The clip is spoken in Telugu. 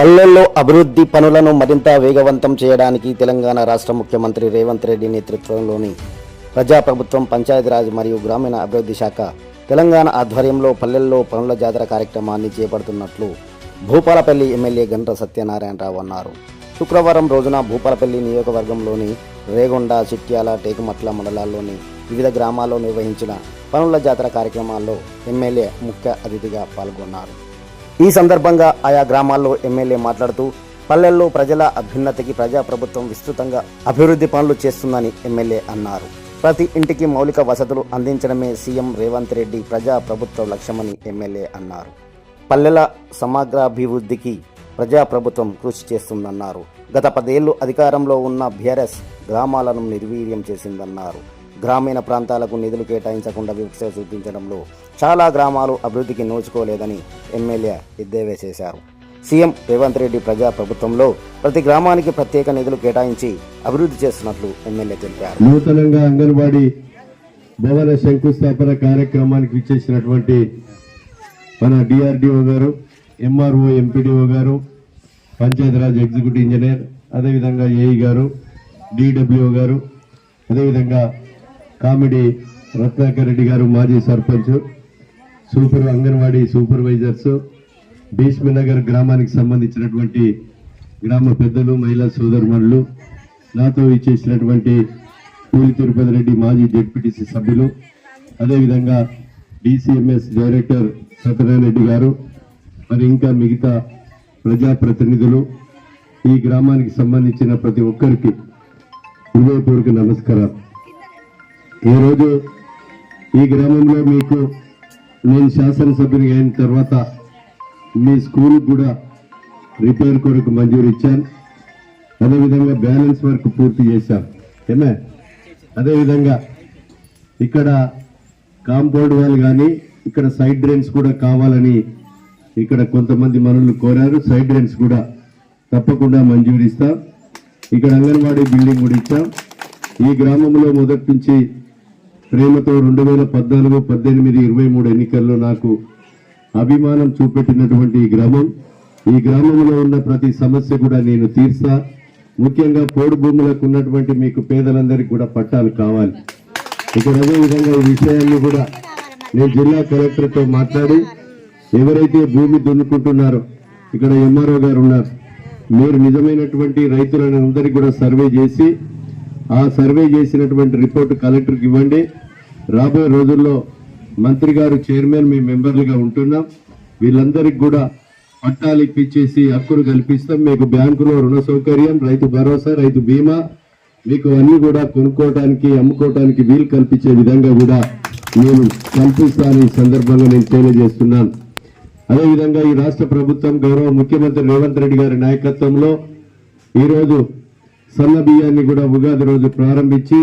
పల్లెల్లో అభివృద్ధి పనులను మరింత వేగవంతం చేయడానికి తెలంగాణ రాష్ట్ర ముఖ్యమంత్రి రేవంత్ రెడ్డి నేతృత్వంలోని ప్రజాప్రభుత్వం పంచాయతీరాజ్ మరియు గ్రామీణ అభివృద్ధి శాఖ తెలంగాణ ఆధ్వర్యంలో పల్లెల్లో పనుల జాతర కార్యక్రమాన్ని చేపడుతున్నట్లు భూపాలపల్లి ఎమ్మెల్యే గంట సత్యనారాయణరావు అన్నారు. శుక్రవారం రోజున భూపాలపల్లి నియోజకవర్గంలోని రేగొండ చిట్యాల టేకుమట్ల మండలాల్లోని వివిధ గ్రామాల్లో నిర్వహించిన పనుల జాతర కార్యక్రమాల్లో ఎమ్మెల్యే ముఖ్య అతిథిగా పాల్గొన్నారు. ఈ సందర్భంగా ఆయా గ్రామాల్లో ఎమ్మెల్యే మాట్లాడుతూ పల్లెల్లో ప్రజల అభ్యున్నతికి ప్రజాప్రభుత్వం విస్తృతంగా అభివృద్ధి పనులు చేస్తుందని ఎమ్మెల్యే అన్నారు. ప్రతి ఇంటికి మౌలిక వసతులు అందించడమే సీఎం రేవంత్ రెడ్డి ప్రజాప్రభుత్వ లక్ష్యమని ఎమ్మెల్యే అన్నారు. పల్లెల సమగ్రాభివృద్ధికి ప్రజాప్రభుత్వం కృషి చేస్తుందన్నారు. గత పదేళ్ళు అధికారంలో ఉన్న బీఆర్ఎస్ గ్రామాలను నిర్వీర్యం చేసిందన్నారు. గ్రామీణ ప్రాంతాలకు నిధులు కేటాయించకుండా వివక్ష చూపించడంలో చాలా గ్రామాలు అభివృద్ధికి నోచుకోలేదని ఎమ్మెల్యే ఎద్దేవా చేశారు. సీఎం రేవంత్ రెడ్డి ప్రజా ప్రభుత్వంలో ప్రతి గ్రామానికి ప్రత్యేక నిధులు కేటాయించి అభివృద్ధి చేస్తున్నట్లు ఎమ్మెల్యే తెలిపారు. నూతనంగా అంగన్వాడీ భవన శంకుస్థాపన కార్యక్రమానికి విచ్చేసినటువంటి మన డిఆర్డిఓ గారు ఎంఆర్ఓ ఎంపీడీఓ గారు పంచాయతీరాజ్ ఎగ్జిక్యూటివ్ ఇంజనీర్ అదేవిధంగా ఏఈ గారు డిడబ్ల్యూఓ గారు అదేవిధంగా కామెడీ రత్నాకర్ రెడ్డి గారు మాజీ సర్పంచ్ సూపర్ అంగన్వాడీ సూపర్వైజర్స్ భీష్మనగర్ గ్రామానికి సంబంధించినటువంటి గ్రామ పెద్దలు మహిళా సోదరుమణులు నాతో ఇచ్చేసినటువంటి పూలి తిరుపతి రెడ్డి మాజీ జెడ్పీటీసీ సభ్యులు అదేవిధంగా డిసిఎంఎస్ డైరెక్టర్ సత్యనారాయణ రెడ్డి గారు మరి ఇంకా మిగతా ప్రజాప్రతినిధులు ఈ గ్రామానికి సంబంధించిన ప్రతి ఒక్కరికి హృదయపూర్వక నమస్కారం ఈరోజు ఈ గ్రామంలో మీకు నేను శాసనసభ్యుని అయిన తర్వాత మీ స్కూల్ కూడా రిపేర్ కొరకు మంజూరు ఇచ్చాను. అదేవిధంగా బ్యాలెన్స్ వర్క్ పూర్తి చేశాం. ఏమే? అదేవిధంగా ఇక్కడ కాంపౌండ్ వాల్ కానీ ఇక్కడ సైడ్ డ్రైన్స్ కూడా కావాలని ఇక్కడ కొంతమంది మనులు కోరారు. సైడ్ డ్రైన్స్ కూడా తప్పకుండా మంజూరు ఇస్తాం. ఇక్కడ అంగన్వాడీ బిల్డింగ్ కూడా ఇచ్చాం. ఈ గ్రామంలో మొదటి నుంచి ప్రేమతో రెండు వేల పద్నాలుగు పద్దెనిమిది ఇరవై మూడు ఎన్నికల్లో నాకు అభిమానం చూపెట్టినటువంటి ఈ గ్రామం. ఈ గ్రామంలో ఉన్న ప్రతి సమస్య కూడా నేను తీర్చా ముఖ్యంగా పోడు భూములకు ఉన్నటువంటి మీకు పేదలందరికీ కూడా పట్టాలు కావాలి. ఇక్కడ అదేవిధంగా ఈ విషయాన్ని కూడా నేను జిల్లా కలెక్టర్తో మాట్లాడి ఎవరైతే భూమి దున్నుకుంటున్నారో ఇక్కడ ఎంఆర్ఓ గారు ఉన్నారు. మీరు నిజమైనటువంటి రైతులను అందరికీ కూడా సర్వే చేసి ఆ సర్వే చేసినటువంటి రిపోర్ట్ కలెక్టర్కి ఇవ్వండి. రాబోయే రోజుల్లో మంత్రి గారు చైర్మన్ మీ మెంబర్లుగా ఉంటున్నాం. వీళ్ళందరికీ కూడా పట్టాలు ఇప్పించేసి హక్కులు కల్పిస్తాం. మీకు బ్యాంకులో రుణ సౌకర్యం రైతు భరోసా రైతు బీమా మీకు అన్ని కూడా కొనుక్కోవటానికి అమ్ముకోవటానికి వీలు కల్పించే విధంగా కూడా నేను కల్పిస్తాను. ఈ సందర్భంగా నేను తెలియజేస్తున్నాను. అదేవిధంగా ఈ రాష్ట్ర ప్రభుత్వం గౌరవ ముఖ్యమంత్రి రేవంత్ రెడ్డి గారి నాయకత్వంలో ఈరోజు సన్న బియ్యాన్ని కూడా ఉగాది రోజు ప్రారంభించి